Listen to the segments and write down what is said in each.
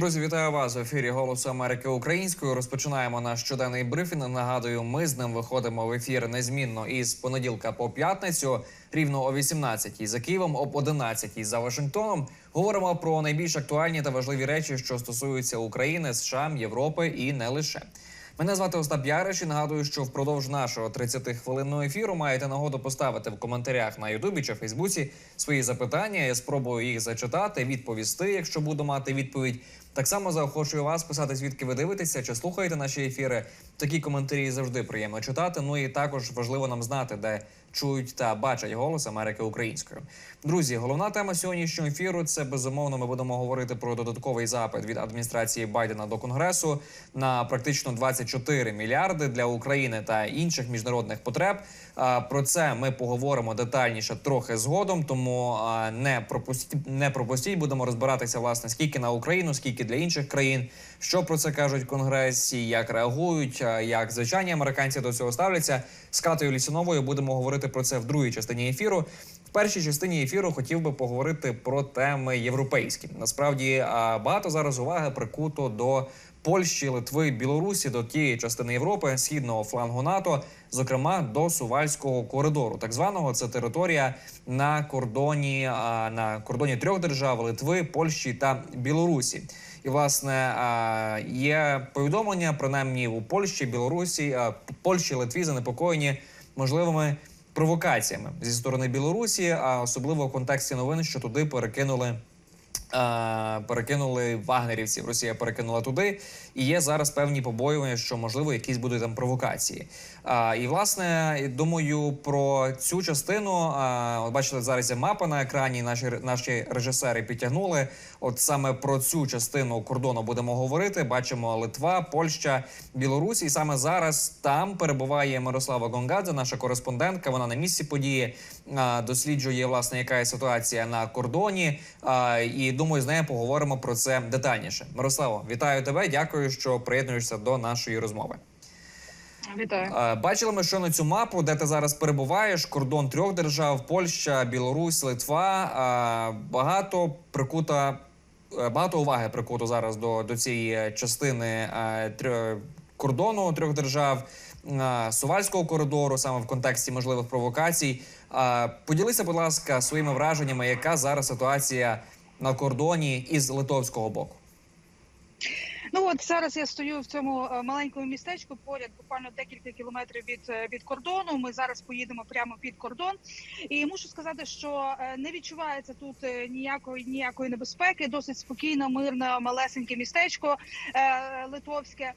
Друзі, вітаю вас в ефірі Голосу Америки українською. Розпочинаємо наш щоденний брифінг. Нагадую, ми з ним виходимо в ефір незмінно із понеділка по п'ятницю, рівно о 18-й за Києвом, об 11-й за Вашингтоном. Говоримо про найбільш актуальні та важливі речі, що стосуються України, США, Європи і не лише. Мене звати Остап Яриш і нагадую, що впродовж нашого 30-хвилинного ефіру маєте нагоду поставити в коментарях на Ютубі чи Фейсбуці свої запитання. Я спробую їх зачитати, відповісти, якщо буду мати відповідь. Так само заохочую вас писати, звідки ви дивитеся чи слухаєте наші ефіри. Такі коментарі завжди приємно читати. Ну і також важливо нам знати, де чують та бачать голос Америки українською. Друзі, головна тема сьогоднішнього ефіру це безумовно. Ми будемо говорити про додатковий запит від адміністрації Байдена до Конгресу на практично 24 мільярди для України та інших міжнародних потреб. Про це ми поговоримо детальніше трохи згодом. Тому не пропустіть, не пропустіть. Будемо розбиратися власне скільки на Україну, скільки для інших країн. Що про це кажуть конгресі, як реагують, як звичайні американці до цього ставляться. З Катою Лісіновою будемо говорити про це в другій частині ефіру. В першій частині ефіру хотів би поговорити про теми європейські. Насправді багато зараз уваги прикуто до Польщі, Литви, Білорусі, до тієї частини Європи, східного флангу НАТО, зокрема до Сувальського коридору, так званого це територія на кордоні на кордоні трьох держав Литви, Польщі та Білорусі. І власне є повідомлення принаймні у Польщі, Білорусі, Польщі, Литві занепокоєні можливими провокаціями зі сторони Білорусі, а особливо в контексті новин, що туди перекинули. Е, Перекинули вагнерівців. Росія перекинула туди, і є зараз певні побоювання, що можливо якісь будуть там провокації. А, і власне думаю про цю частину. А, от бачите, зараз є мапа на екрані. Наші наші режисери підтягнули. От саме про цю частину кордону будемо говорити. Бачимо Литва, Польща, Білорусь. І саме зараз там перебуває Мирослава Гонгадзе, наша кореспондентка. Вона на місці події досліджує власне, яка є ситуація на кордоні. І думаю, з нею поговоримо про це детальніше. Мирославо, вітаю тебе. Дякую, що приєднуєшся до нашої розмови. Вітаю. Бачили ми, що на цю мапу, де ти зараз перебуваєш, кордон трьох держав: Польща, Білорусь, Литва. Багато прикута, е, багато уваги прикуто зараз до, до цієї частини е, трьох кордону трьох держав. Е, Сувальського коридору, саме в контексті можливих провокацій. Е, Поділися, будь ласка, своїми враженнями, яка зараз ситуація на кордоні із литовського боку. Ну от зараз я стою в цьому е, маленькому містечку поряд, буквально декілька кілометрів від, е, від кордону. Ми зараз поїдемо прямо під кордон, і мушу сказати, що е, не відчувається тут ніякої ніякої небезпеки. Досить спокійно, мирне, малесеньке містечко литовське.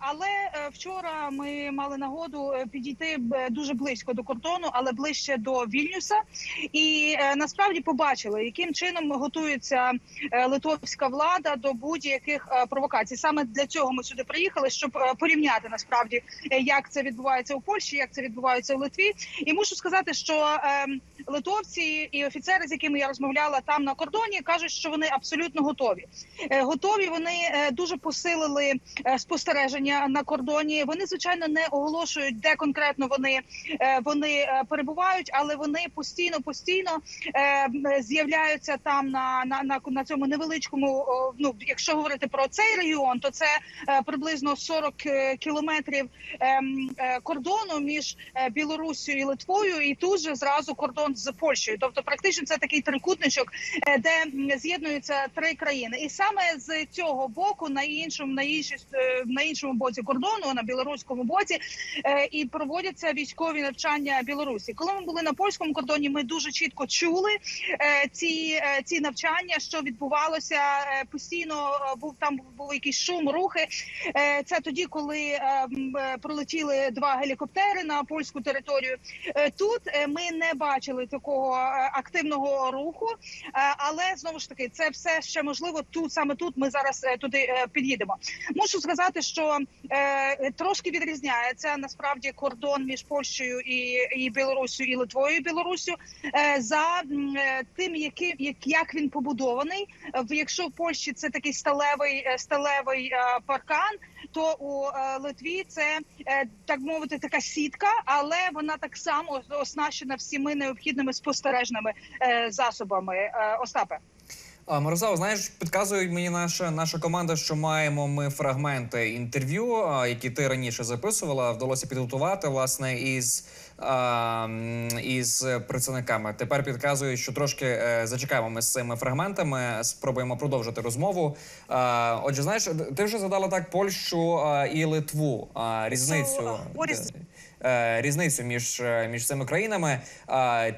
Але вчора ми мали нагоду підійти дуже близько до кордону, але ближче до Вільнюса, і насправді побачили, яким чином готується литовська влада до будь-яких е, провокацій. Саме для цього ми сюди приїхали, щоб е, порівняти насправді, е, як це відбувається у Польщі, як це відбувається у Литві. І мушу сказати, що е, литовці і офіцери, з якими я розмовляла там на кордоні, кажуть, що вони абсолютно готові. Е, Готові вони дуже посилили спостереження на кордоні. Вони звичайно не оголошують, де конкретно вони, вони перебувають, але вони постійно постійно з'являються там на, на, на, на цьому невеличкому. Ну, якщо говорити про цей регіон, то це е, приблизно 40 е, кілометрів ем, е, кордону між Білоруссю і Литвою, і тут же зразу кордон з Польщею. Тобто, практично це такий трикутничок, де з'єднуються три країни, і саме з цього боку, на іншому, на іншій е, на іншому боці кордону, на білоруському боці, і проводяться військові навчання Білорусі. Коли ми були на польському кордоні, ми дуже чітко чули ці, ці навчання, що відбувалося постійно. Був там був якийсь шум, рухи. Е, Це тоді, коли е, е, пролетіли два гелікоптери на польську територію. Тут ми не бачили такого активного руху, але знову ж таки, це все ще можливо. Тут саме тут ми зараз туди під'їдемо. Мушу сказати, що трошки відрізняється насправді кордон між Польщею і, і Білоруссю і Литвою і Білоруссю е, за тим, який як, він побудований. В- Якщо в Польщі це такий сталевий сталевий е, паркан, то у е, Литві це е, так мовити така сітка, але вона так само оснащена всіми необхідними спостережними засобами. Остапе. А, знаєш, підказують мені наша наша команда, що маємо ми фрагменти інтерв'ю, які ти раніше записувала. Вдалося підготувати власне із, із працівниками. Тепер підказують, що трошки е, зачекаємо ми з цими фрагментами. Спробуємо продовжити розмову. Отже, знаєш, ти вже згадала так Польщу і Литву. Різницю. Е, Різницю між, е, між цими країнами.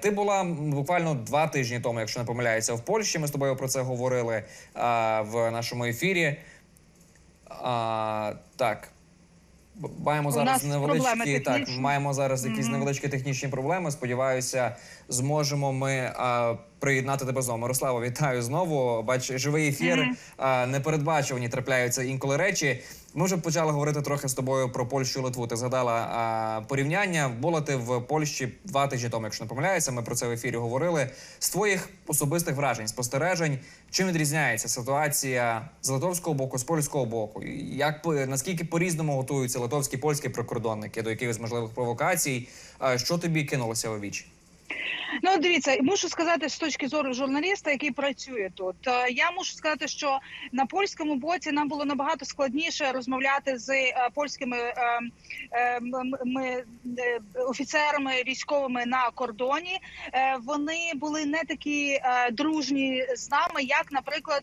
Ти була буквально два тижні тому, якщо не помиляюся, в Польщі. Ми з тобою про це говорили в нашому ефірі. Так. Маємо зараз невеличкі так, маємо зараз якісь невеличкі технічні проблеми. Сподіваюся, зможемо ми а, приєднати тебе знову. Мирослава, вітаю знову. Бач, живий ефір. А, непередбачувані трапляються інколи речі. Ми вже почали говорити трохи з тобою про Польщу і Литву. Ти згадала а, порівняння. Була ти в Польщі два тижні тому, якщо не помиляюся. Ми про це в ефірі говорили. З твоїх особистих вражень, спостережень, чим відрізняється ситуація з литовського боку, з польського боку? Як по- наскільки по-різному готуються литовські польські прикордонники до якихось можливих провокацій? А, Що тобі кинулося у вічі? Ну, дивіться, мушу сказати з точки зору журналіста, який працює тут. Е, Я мушу сказати, що на польському боці нам було набагато складніше розмовляти з е, польськими е, е, м- м- ми, е, офіцерами військовими на кордоні. Вони були не такі дружні з нами, як, наприклад,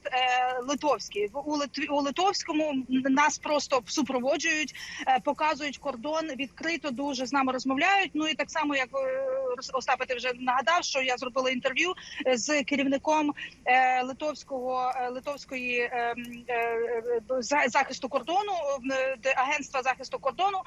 литовські. У Литві литовському нас просто супроводжують, показують кордон, відкрито дуже з нами розмовляють. Ну і так само, як Остапе, ти вже нагадав, що я зробила інтерв'ю е, з керівником е, литовського е, литовської захисту кордону агентства захисту кордону.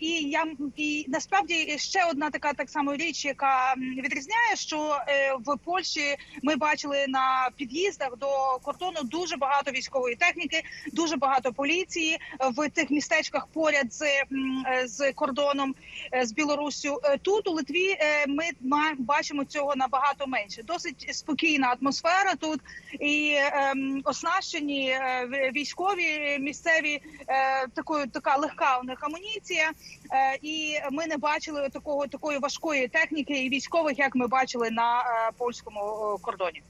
І я і насправді ще одна така так само річ, яка відрізняє, що в Польщі ми бачили на під'їздах до кордону дуже багато військової техніки, дуже багато поліції в тих містечках поряд з, з кордоном з Білоруссю. Тут у Литві ми ма- бачимо цього набагато менше. Досить спокійна атмосфера тут і ем, оснащені е, військові місцеві е, такою така легка у них амуніція. Е, і ми не бачили такого такої важкої техніки і військових, як ми бачили на е, польському кордоні.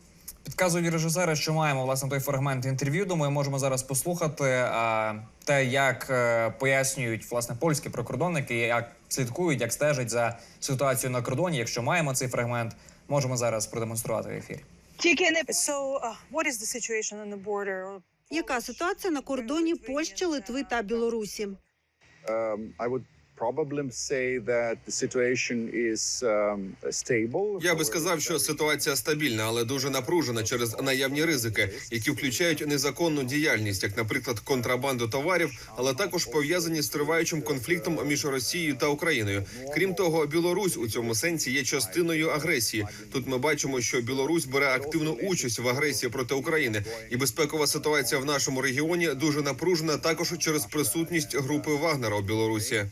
Підказують режисери, що маємо власне той фрагмент інтерв'ю. Думаю, можемо зараз послухати а, те, як е, пояснюють власне польські прикордонники, як слідкують, як стежать за ситуацією на кордоні. Якщо маємо цей фрагмент, можемо зараз продемонструвати в ефірі. Тільки не uh, on the border? Яка ситуація на кордоні Польщі, Литви та Білорусі? um, I would um. Я би сказав, що ситуація стабільна, але дуже напружена через наявні ризики, які включають незаконну діяльність, як, наприклад, контрабанду товарів, але також пов'язані з триваючим конфліктом між Росією та Україною. Крім того, Білорусь у цьому сенсі є частиною агресії. Тут ми бачимо, що Білорусь бере активну участь в агресії проти України, і безпекова ситуація в нашому регіоні дуже напружена також через присутність групи Вагнера у Білорусі.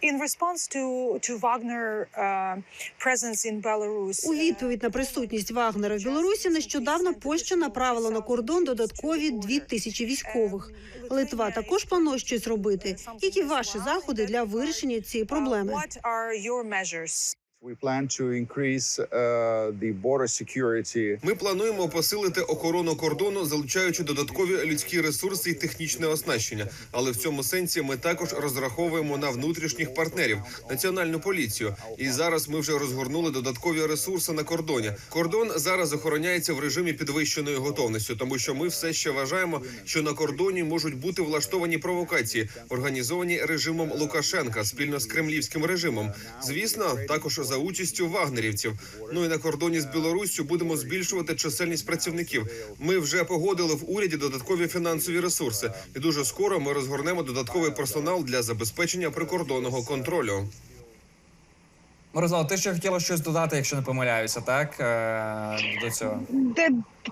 In response to to Wagner uh, presence in Belarus, У відповідь на присутність Вагнера в Білорусі нещодавно Польща направила на кордон додаткові дві тисячі військових. Литва також планує щось робити. Які ваші заходи для вирішення цієї uh, проблеми? Uh, Ми плануємо посилити охорону кордону, залучаючи додаткові людські ресурси і технічне оснащення. Але в цьому сенсі ми також розраховуємо на внутрішніх партнерів, національну поліцію. І зараз ми вже розгорнули додаткові ресурси на кордоні. Кордон зараз охороняється в режимі підвищеної готовності, тому що ми все ще вважаємо, що на кордоні можуть бути влаштовані провокації, організовані режимом Лукашенка спільно з кремлівським режимом. Звісно, також за участю вагнерівців. Ну і на кордоні з Білоруссю будемо збільшувати чисельність працівників. Ми вже погодили в уряді додаткові фінансові ресурси, і дуже скоро ми розгорнемо додатковий персонал для забезпечення прикордонного контролю. Мирослав, ти ще хотіла щось додати, якщо не помиляюся, так е, до цього.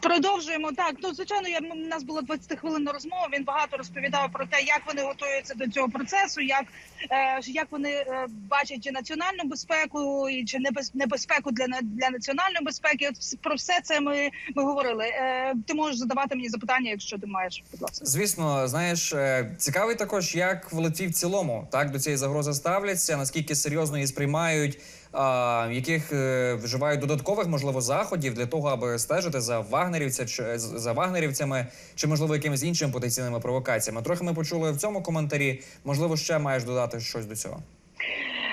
Продовжуємо так. Ну звичайно, я у нас була 20 хвилинна розмова. Він багато розповідав про те, як вони готуються до цього процесу, як, е, як вони е, бачать чи національну безпеку, і чи небез, небезпеку для для національної безпеки. От про все це ми, ми говорили. Е, ти можеш задавати мені запитання, якщо ти маєш, будь ласка. Звісно, знаєш, е, цікавий також, як в Литві в цілому так до цієї загрози ставляться, наскільки серйозно її сприймають. А, яких е, вживають додаткових можливо заходів для того, аби стежити за вагнерівця чи за вагнерівцями, чи можливо якимись іншими потенційними провокаціями. Трохи ми почули в цьому коментарі. Можливо, ще маєш додати щось до цього.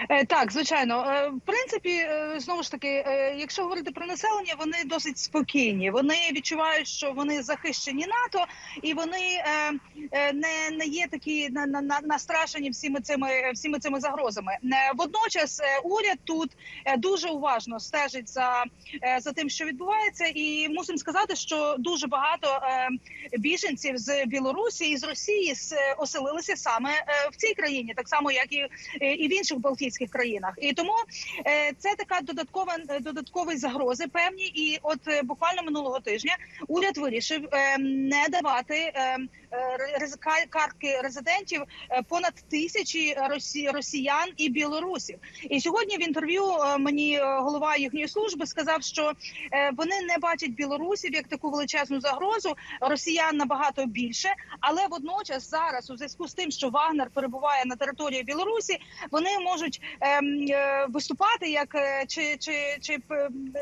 Е, Так, звичайно, Е, в принципі, е, знову ж таки, якщо говорити про населення, вони досить спокійні. Вони відчувають, що вони захищені НАТО, і вони не, не є такі на, на, на- настрашені всіми цими всіми цими загрозами. Водночас уряд тут дуже уважно стежить за, за тим, що відбувається, і мусимо сказати, що дуже багато біженців з Білорусі і з Росії оселилися саме в цій країні, так само як і і в інших Балтійських країнах. І тому е, це така додаткова е, додаткові загрози певні. І от е, буквально минулого тижня уряд вирішив не давати картки резидентів е, понад тисячі росі, росіян і білорусів. І сьогодні в інтерв'ю е, мені е, голова їхньої служби сказав, що е, вони не бачать білорусів як таку величезну загрозу. Росіян набагато більше, але водночас зараз, у зв'язку з тим, що Вагнер перебуває на території Білорусі, вони можуть ем, е, виступати як е, чи, чи, чи,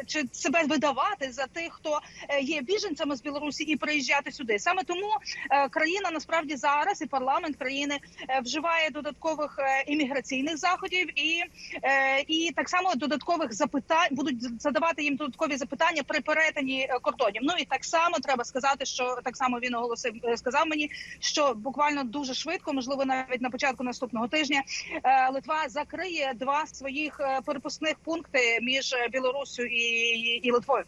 чи себе видавати за тих, хто е, є біженцями з Білорусі, і приїжджати сюди. Саме тому е, країна насправді зараз і парламент країни е, вживає додаткових е, імміграційних заходів і, е, і так само додаткових запитань будуть задавати їм додаткові запитання при перетині кордонів. Ну і так само треба сказати, що так само він оголосив, сказав мені, що буквально дуже швидко, можливо, навіть на початку наступного тижня, Литва закриє два своїх перепускних пункти між Білоруссю і, і Литвою.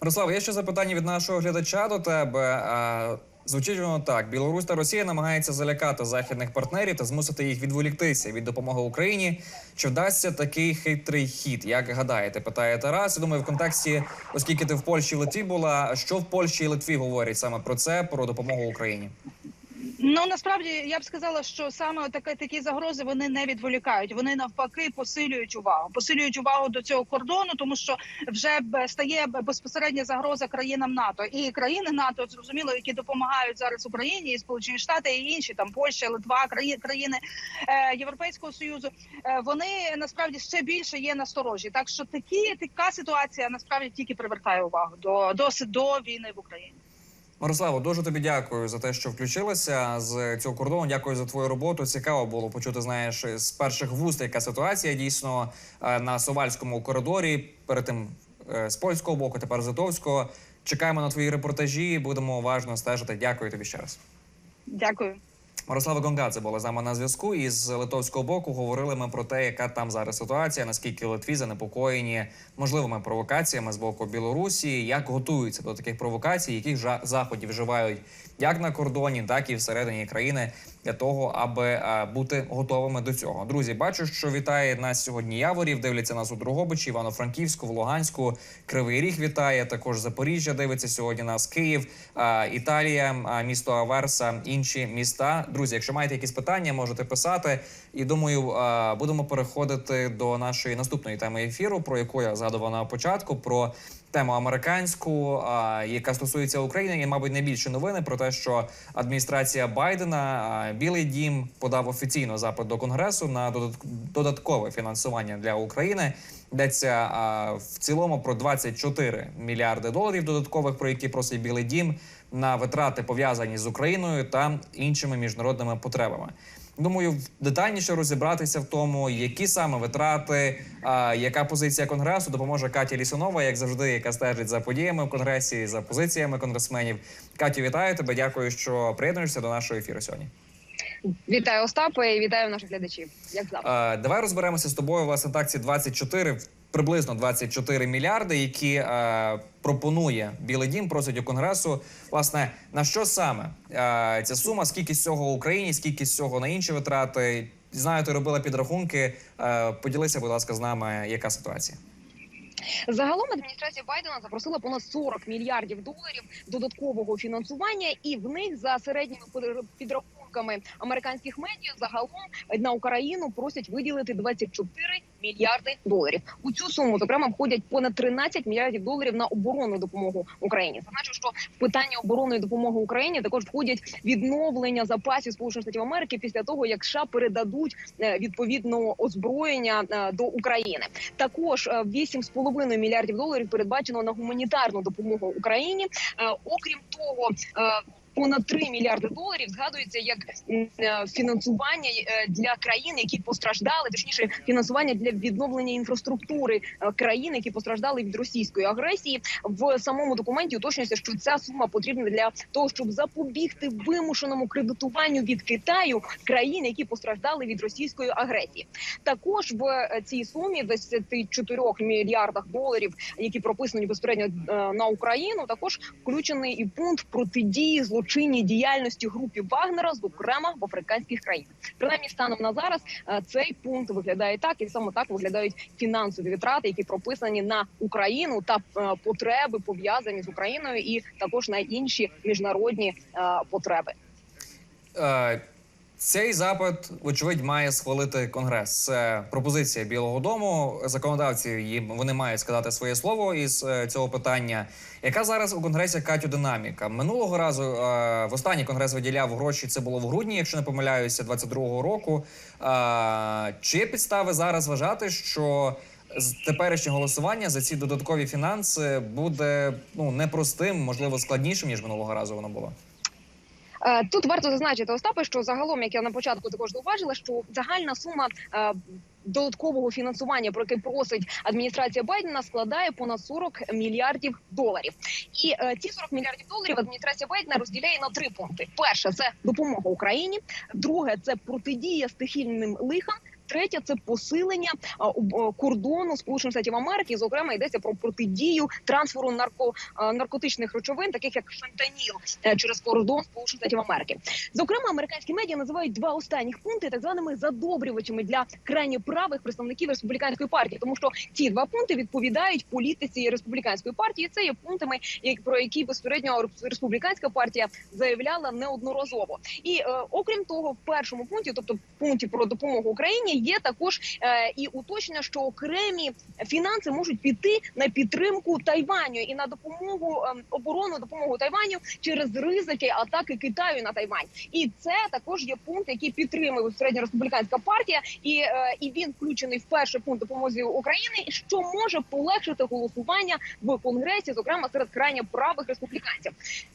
Мирослав, є ще запитання від нашого глядача до тебе. Звучить воно так: Білорусь та Росія намагаються залякати західних партнерів та змусити їх відволіктися від допомоги Україні. Чи вдасться такий хитрий хід? Як гадаєте? Питає Тарас. Думаю, в контексті, оскільки ти в Польщі і Литві була, що в Польщі і Литві говорять саме про це, про допомогу Україні? Ну насправді я б сказала, що саме такі, такі загрози вони не відволікають. Вони навпаки посилюють увагу, посилюють увагу до цього кордону, тому що вже стає безпосередня загроза країнам НАТО і країни НАТО, зрозуміло, які допомагають зараз Україні, і Сполучені Штати і інші там Польща, Литва, краї- країни е, Європейського союзу. Е, вони насправді ще більше є насторожі. Так що такі така ситуація насправді тільки привертає увагу до, до, до війни в Україні. Мирославо, дуже тобі дякую за те, що включилася з цього кордону. Дякую за твою роботу. Цікаво було почути. Знаєш, з перших вуст, яка ситуація дійсно е, на Совальському коридорі. Перед тим е, з польського боку, тепер з литовського. Чекаємо на твої репортажі. Будемо уважно стежити. Дякую тобі ще раз. Дякую. Мирослава Гонгадзе була з нами на зв'язку. І з литовського боку говорили ми про те, яка там зараз ситуація, наскільки Литві занепокоєні можливими провокаціями з боку Білорусі, як готуються до таких провокацій, яких заходів вживають як на кордоні, так і всередині країни для того, аби е, бути готовими до цього. Друзі, бачу, що вітає нас сьогодні Яворів. Дивляться нас у Другобичі, Івано-Франківську, в Луганську, Кривий Ріг вітає. Також Запоріжжя дивиться сьогодні. Нас Київ, е, Італія, е, місто Аверса, інші міста. Друзі, якщо маєте якісь питання, можете писати. І думаю, е, будемо переходити до нашої наступної теми ефіру, про яку я згадував на початку. Про тему американську, яка стосується України, і мабуть найбільші новини про те, що адміністрація Байдена, Білий Дім подав офіційно запит до конгресу на додат- додаткове фінансування для України. Йдеться в цілому про 24 мільярди доларів додаткових, про які просить Білий Дім на витрати пов'язані з Україною та іншими міжнародними потребами. Думаю, детальніше розібратися в тому, які саме витрати, а, яка позиція конгресу допоможе Каті Лісунова, як завжди, яка стежить за подіями в конгресі, за позиціями конгресменів. Катю, вітаю тебе. Дякую, що приєднуєшся до нашого ефіру сьогодні. Вітаю Остапа і вітаю наших глядачів. Як завжди. Давай розберемося з тобою. Власне, так ці 24, приблизно 24 мільярди, які е, пропонує Білий Дім, просить у конгресу. Власне, на що саме е, ця сума? Скільки з цього Україні, скільки з цього на інші витрати? Знаю, ти робила підрахунки. Е, поділися, будь ласка, з нами, яка ситуація? Загалом адміністрація Байдена запросила понад 40 мільярдів доларів додаткового фінансування, і в них за середніми під- підрахунками свідками американських медіа загалом на Україну просять виділити 24 мільярди доларів. У цю суму зокрема входять понад 13 мільярдів доларів на оборонну допомогу Україні. Зазначу, що в питання оборонної допомоги Україні також входять відновлення запасів Сполучених Штатів Америки після того, як США передадуть е, відповідно озброєння е, до України. Також е, 8,5 мільярдів доларів передбачено на гуманітарну допомогу Україні. Е, Окрім того. Понад 3 мільярди доларів згадується як е, фінансування е, для країн, які постраждали, точніше фінансування для відновлення інфраструктури е, країн, які постраждали від російської агресії. В самому документі уточнюється, що ця сума потрібна для того, щоб запобігти вимушеному кредитуванню від Китаю країн, які постраждали від російської агресії. Також в цій сумі 24 мільярдах доларів, які прописані безпосередньо на Україну, також включений і пункт протидії злочинній діяльності групі Вагнера, з окрема в африканських країнах. Принаймні, станом на зараз е, цей пункт виглядає так, і саме так виглядають фінансові витрати, які прописані на Україну та е, потреби пов'язані з Україною, і також на інші міжнародні е, потреби. Цей запит, вочевидь, має схвалити конгрес. Це пропозиція Білого Дому. Законодавці їм вони мають сказати своє слово із е, цього питання. Яка зараз у конгресі Катю динаміка? Минулого разу е, в останній конгрес виділяв гроші. Це було в грудні, якщо не помиляюся, 22-го року. Е, чи є підстави зараз вважати, що теперішнє голосування за ці додаткові фінанси буде ну непростим, можливо, складнішим ніж минулого разу воно було? Е, Тут варто зазначити Остапе, що загалом, як я на початку також зауважила, що загальна сума. е, Додаткового фінансування, про яке просить адміністрація Байдена, складає понад 40 мільярдів доларів. І е, ці 40 мільярдів доларів адміністрація Байдена розділяє на три пункти: перше це допомога Україні, друге це протидія стихійним лихам. Третє це посилення кордону Сполучених Штатів Америки. Зокрема, йдеться про протидію трансферу нарко наркотичних речовин, таких як фентаніл, е, через кордон Сполучених Штатів Америки. Зокрема, американські медіа називають два останніх пункти так званими задобрювачами для крайньо правих представників республіканської партії, тому що ці два пункти відповідають політиці республіканської партії. Це є пунктами, про які безпосередньо республіканська партія заявляла неодноразово. І е, окрім того, в першому пункті, тобто в пункті про допомогу Україні, є також е, і уточнення, що окремі фінанси можуть піти на підтримку Тайваню і на допомогу е, оборону, допомогу Тайваню через ризики атаки Китаю на Тайвань. І це також є пункт, який підтримує безпосередньо республіканська партія, і, е, і він включений в перший пункт допомоги України, що може полегшити голосування в конгресі, зокрема серед крайньо правих республіканців.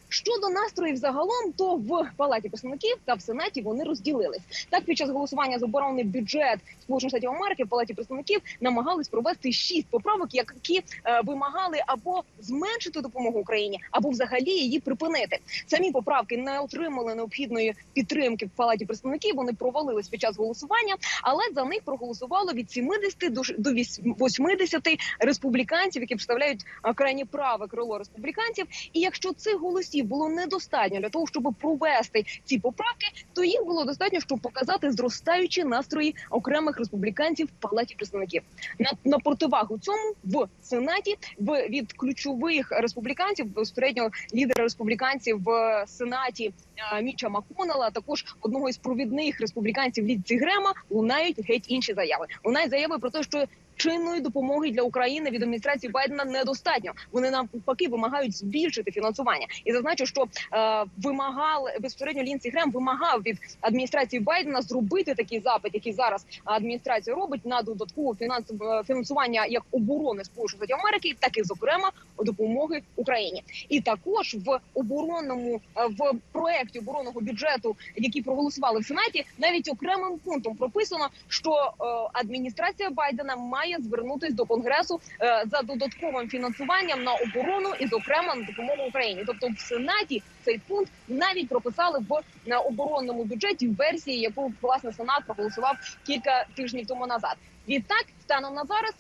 Щодо настроїв загалом, то в палаті представників та в сенаті вони розділились. Так, під час голосування за оборонний бюджет Сполучених Штатів Америки в палаті представників намагались провести шість поправок, які е, вимагали або зменшити допомогу Україні, або взагалі її припинити. Самі поправки не отримали необхідної підтримки в палаті представників. Вони провалились під час голосування, але за них проголосувало від 70 до до 80 республіканців, які представляють крайні праве крило республіканців. І якщо цих голосів було недостатньо для того, щоб провести ці поправки, то їх було достатньо, щоб показати зростаючі настрої окремих республіканців в палаті представників. На, на противагу цьому в сенаті в від ключових республіканців безпосередньо лідера республіканців в сенаті е, Міча Маконела, також одного із провідних республіканців Лідці Грема, лунають геть інші заяви. Лунають заяви про те, що чинної допомоги для України від адміністрації Байдена недостатньо. Вони навпаки вимагають збільшити фінансування. І зазначу, що е, вимагали безпосередньо Лінсі Грем вимагав від адміністрації Байдена зробити такий запит, який зараз адміністрація робить на додаткове фінансове фінансування як оборони Сполучених Штатів Америки, так і зокрема допомоги Україні. І також в оборонному е, в проекті оборонного бюджету, який проголосували в сенаті, навіть окремим пунктом прописано, що е, адміністрація Байдена має звернутись до конгресу е, за додатковим фінансуванням на оборону і, зокрема, на допомогу Україні. Тобто, в сенаті цей пункт навіть прописали в оборонному бюджеті в версії, яку власне сенат проголосував кілька тижнів тому назад. Відтак, станом на зараз.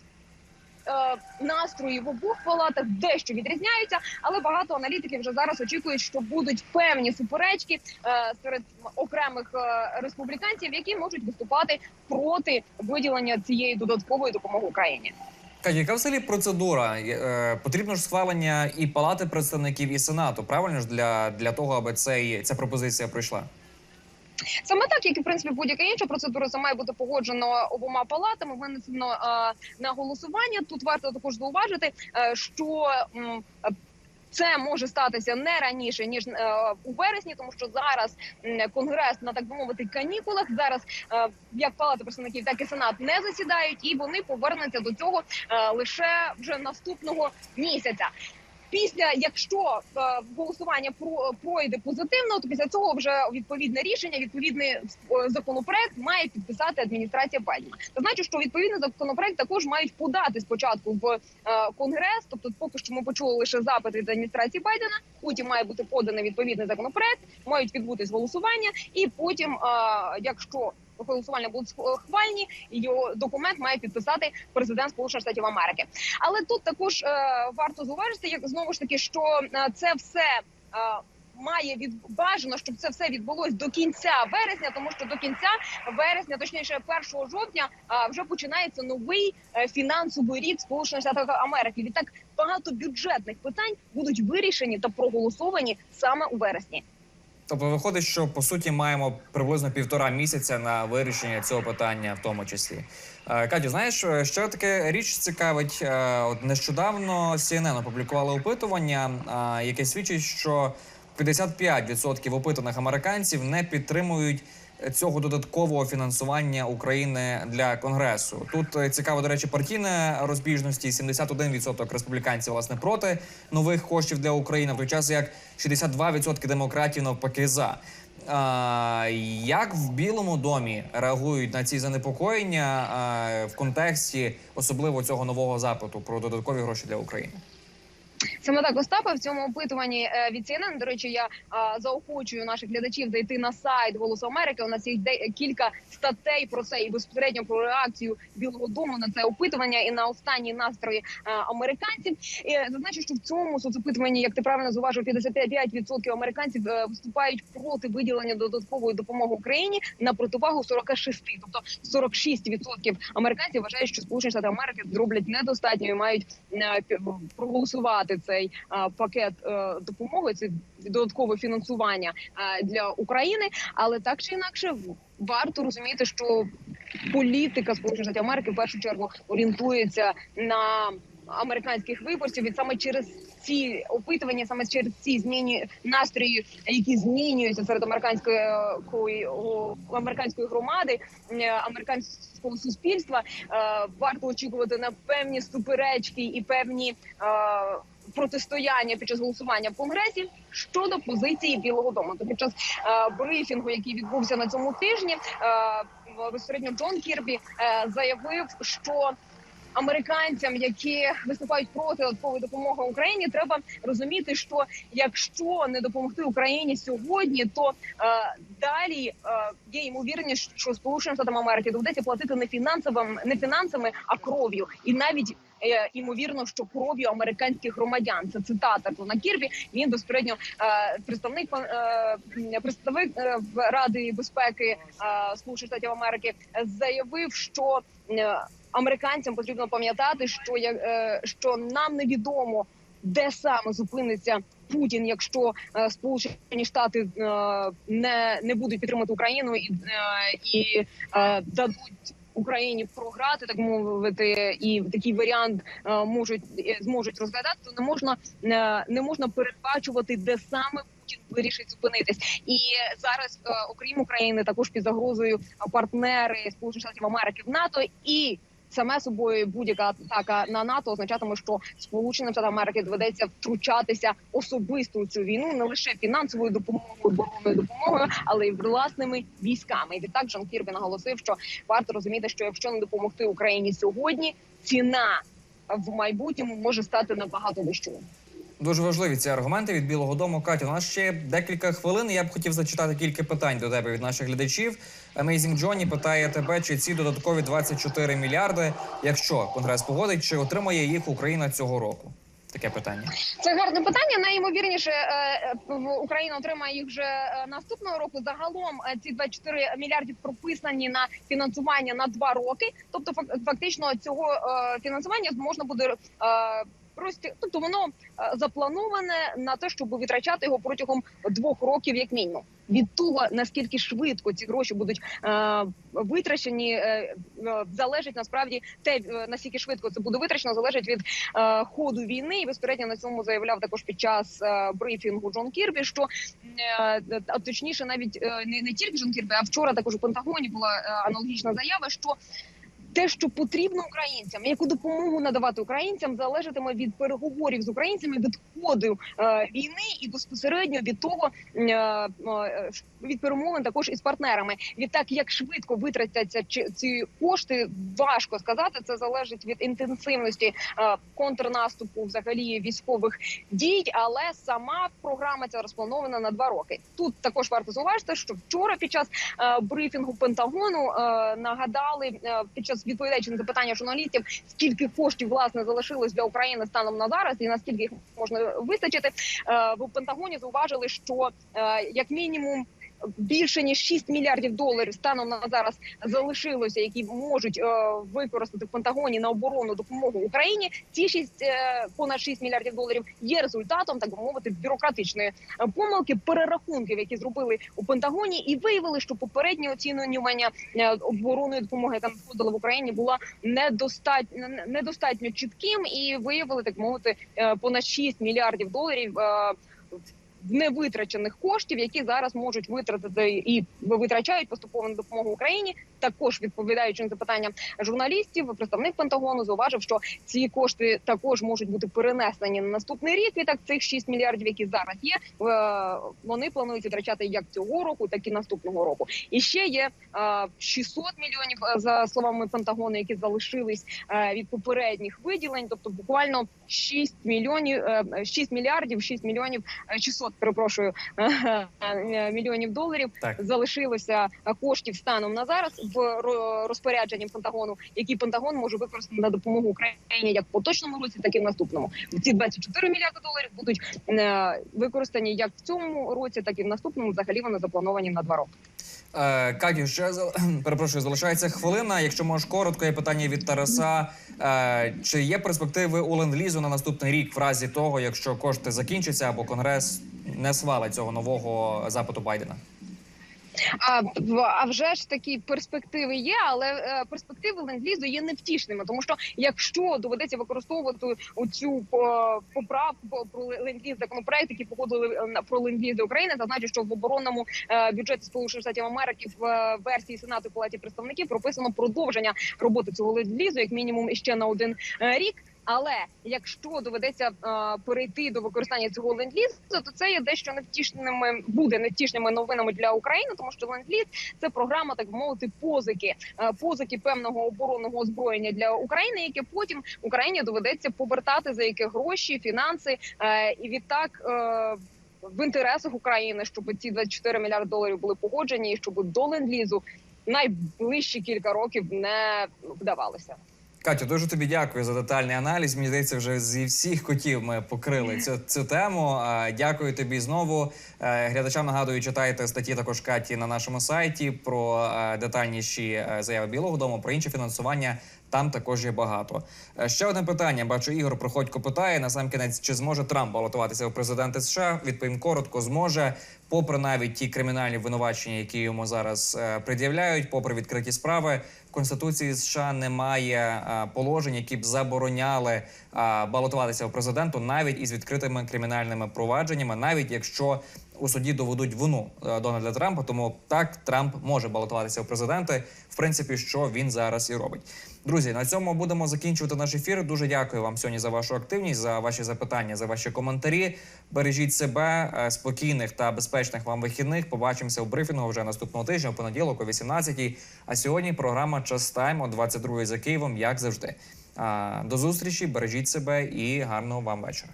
Е, Настрої в обох палатах дещо відрізняються, але багато аналітиків вже зараз очікують, що будуть певні суперечки е, серед окремих е, республіканців, які можуть виступати проти виділення цієї додаткової допомоги Україні. Катя, яка взагалі процедура? Потрібно ж схвалення і палати представників, і сенату. Правильно ж для, для того, аби цей ця пропозиція пройшла? Саме так, як і в принципі будь-яка інша процедура, це має бути погоджено обома палатами. Винесено е, на голосування. Тут варто також зауважити, е, що е, це може статися не раніше ніж у вересні, тому що зараз конгрес на так би мовити канікулах. Зараз як палата представників, так і сенат не засідають, і вони повернуться до цього лише вже наступного місяця. Після, якщо е, голосування про пройде позитивно, то після цього вже відповідне рішення, відповідний е, законопроект має підписати адміністрація Байдена. Значить, що відповідний законопроект також мають подати спочатку в е, конгрес. Тобто, поки що ми почули лише запит від адміністрації Байдена. Потім має бути поданий відповідний законопроект, мають відбутись голосування, і потім, якщо голосування будуть схвальні, його документ має підписати президент Сполучених Штатів Америки. Але тут також е, варто зауважити, як знову ж таки, що е, це все. Е, Має від бажано, щоб це все відбулось до кінця вересня, тому що до кінця вересня, точніше 1 жовтня, вже починається новий фінансовий рік Сполучених Штатів Америки. Відтак багато бюджетних питань будуть вирішені та проголосовані саме у вересні. Тобто виходить, що по суті маємо приблизно півтора місяця на вирішення цього питання, в тому числі. Е, Катю, знаєш, е, що таке річ цікавить? Е, От нещодавно CNN опублікували опитування, яке свідчить, що 55% опитаних американців не підтримують цього додаткового фінансування України для конгресу. Тут е, цікаво, до речі, партійне розбіжності. 71% республіканців власне проти нових коштів для України, в той час як 62% демократів навпаки за. А, як в Білому домі реагують на ці занепокоєння а, в контексті особливо цього нового запиту про додаткові гроші для України? Саме так Остапа в цьому опитуванні е, від CNN, До речі, я заохочую наших глядачів зайти на сайт Голосу Америки. У нас є кілька статей про це і безпосередньо про реакцію Білого Дому на це опитування і на останні настрої американців. І зазначу, що в цьому соцопитуванні, як ти правильно зауважив, 55% американців е, виступають проти виділення додаткової допомоги Україні на противагу 46. Тобто 46% американців вважають, що Сполучені Штати Америки зроблять недостатньо і мають е, проголосувати цей пакет е, допомоги. Це додаткове фінансування для України. Але так чи інакше, варто розуміти, що політика Сполучених Штатів Америки в першу чергу орієнтується на американських виборців, і саме через ці опитування, саме через ці зміні настрої, які змінюються серед американської е, американської громади, е, американського суспільства, варто очікувати на певні суперечки і певні. Протистояння під час голосування в конгресі щодо позиції Білого Дому. То під час е, брифінгу, який відбувся на цьому тижні, е, безпосередньо Джон Кірбі е, заявив, що американцям, які виступають проти додаткової допомоги Україні, треба розуміти, що якщо не допомогти Україні сьогодні, то е, далі е, є ймовірність, що Сполученим Штатам Америки доведеться платити не фінансовим, не фінансами, а кров'ю, і навіть. Е, Імовірно, що кров'ю американських громадян це цитата Джона Кірбі. Він безпосередньо е, представник е, представник Ради безпеки Сполучених Штатів Америки заявив, що американцям потрібно пам'ятати, що що нам невідомо, де саме зупиниться Путін, якщо е, Сполучені Штати е, не, не будуть підтримати Україну і, е, і е, дадуть. Україні програти, так мовити, і такий варіант е, можуть е, зможуть розглядати, то не можна е, не можна передбачувати, де саме Путін вирішить зупинитись. І зараз, окрім України, також під загрозою партнери Сполучених Штатів Америки в НАТО і. Саме собою будь-яка атака на НАТО означатиме, що Сполученим Штатам Америки доведеться втручатися особисто у цю війну не лише фінансовою допомогою, оборонною допомогою, але й власними військами. І відтак Джон Кірбі наголосив, що варто розуміти, що якщо не допомогти Україні сьогодні, ціна в майбутньому може стати набагато вищою. Дуже важливі ці аргументи від Білого Дому. Катю, у нас ще декілька хвилин. Я б хотів зачитати кілька питань до тебе від наших глядачів. Amazing Джонні питає тебе, чи ці додаткові 24 мільярди, якщо конгрес погодить, чи отримає їх Україна цього року? Таке питання. Це гарне питання. Найімовірніше е, е, Україна отримає їх вже е, наступного року. Загалом ці 24 мільярдів прописані на фінансування на два роки. Тобто, фак- фактично, цього фінансування можна буде. Розтяг, тобто воно е, заплановане на те, щоб витрачати його протягом двох років, як мінімум. Від того наскільки швидко ці гроші будуть е, витрачені, е, е, залежить насправді те, е, наскільки швидко це буде витрачено, залежить від е, ходу війни. І безпередньо на цьому заявляв також під час е, брифінгу Джон Кірбі, що е, точніше, навіть е, не, не тільки Джон Кірбі, а вчора також у Пентагоні була е, аналогічна заява, що те, що потрібно українцям, яку допомогу надавати українцям, залежатиме від переговорів з українцями, від ходу е, війни і безпосередньо від того е, е, від перемовин також із партнерами. Відтак, як швидко витратяться ці кошти, важко сказати. Це залежить від інтенсивності контрнаступу, взагалі військових дій. Але сама програма ця розпланована на два роки. Тут також варто зауважити, що вчора під час брифінгу Пентагону нагадали під час відповідаючи на запитання журналістів, скільки коштів власне залишилось для України станом на зараз, і наскільки їх можна вистачити. Е, в Пентагоні зауважили, що е, як мінімум. Більше ніж 6 мільярдів доларів станом на зараз залишилося, які можуть е, використати в Пентагоні на оборону допомогу Україні. Ці 6, е, понад 6 мільярдів доларів є результатом, так би мовити, бюрократичної е, помилки перерахунків, які зробили у Пентагоні, і виявили, що попереднє оцінювання оборонної допомоги, яка надходила в Україні, була недостатньо недостатньо чітким, і виявили так мовити понад 6 мільярдів доларів. Невитрачених коштів, які зараз можуть витратити і витрачають поступово на допомогу Україні. Також відповідаючи на запитання журналістів, представник Пентагону зауважив, що ці кошти також можуть бути перенесені на наступний рік. Відтак цих 6 мільярдів, які зараз є, е, вони планують витрачати як цього року, так і наступного року. І ще є е, 600 мільйонів е, за словами Пентагону, які залишились е, від попередніх виділень, тобто буквально 6 мільйонів, е, 6 мільярдів, 6 мільйонів е, 600, перепрошую, е, мільйонів доларів Так. залишилося е, коштів станом на зараз в ро- розпорядженні Пентагону, які Пентагон може використати на допомогу Україні як в поточному році, так і в наступному. Ці 24 мільярди доларів будуть е, використані як в цьому році, так і в наступному. Взагалі вони заплановані на два роки. Е, Катю, ще перепрошую, залишається хвилина. Якщо можеш коротко, є питання від Тараса. Е, чи є перспективи у ленд-лізу на наступний рік в разі того, якщо кошти закінчаться або конгрес не свалить цього нового запиту Байдена? А, а вже ж такі перспективи є, але е, перспективи ленд-лізу є невтішними, тому що якщо доведеться використовувати по- поправку про ленд-ліз законопроект, який погодили е, про ленд-ліз України, зазначу, що в оборонному е, бюджеті Сполучених Штатів Америки в версії Сенату Палаті представників прописано продовження роботи цього ленд-лізу, як мінімум іще на один рік. Але якщо доведеться е, перейти до використання цього ленд-лізу, то це є дещо невтішними буде невтішними новинами для України, тому що ленд-ліз – це програма, так би мовити, позики, е, позики певного оборонного озброєння для України, яке потім Україні доведеться повертати за які гроші, фінанси е, і відтак. Е, в інтересах України, щоб ці 24 мільярди доларів були погоджені, і щоб до ленд-лізу найближчі кілька років не вдавалося. Катю, дуже тобі дякую за детальний аналіз. Мені здається, вже зі всіх котів ми покрили цю, цю тему. Дякую тобі знову. Е, Глядачам нагадую, читайте статті також Каті на нашому сайті про е, детальніші е, заяви Білого Дому, про інше фінансування. Там також є багато. Е, Ще одне питання. Бачу, Ігор Проходько питає на сам кінець, чи зможе Трамп балотуватися в президенти США? Відповім коротко, зможе. Попри навіть ті кримінальні винувачення, які йому зараз е, пред'являють, попри відкриті справи, в конституції США немає е, положень, які б забороняли балотуватися в президенту навіть із відкритими кримінальними провадженнями, навіть якщо у суді доведуть вину е, Дональда Трампа. Тому так Трамп може балотуватися в президенти. В принципі, що він зараз і робить. Друзі, на цьому будемо закінчувати наш ефір. Дуже дякую вам сьогодні за вашу активність, за ваші запитання, за ваші коментарі. Бережіть себе е, спокійних та безпечних вам вихідних. Побачимося у брифінгу вже наступного тижня, у понеділок о 18-й. А сьогодні програма Час Тайм о 22-й за Києвом, як завжди. До зустрічі, бережіть себе і гарного вам вечора.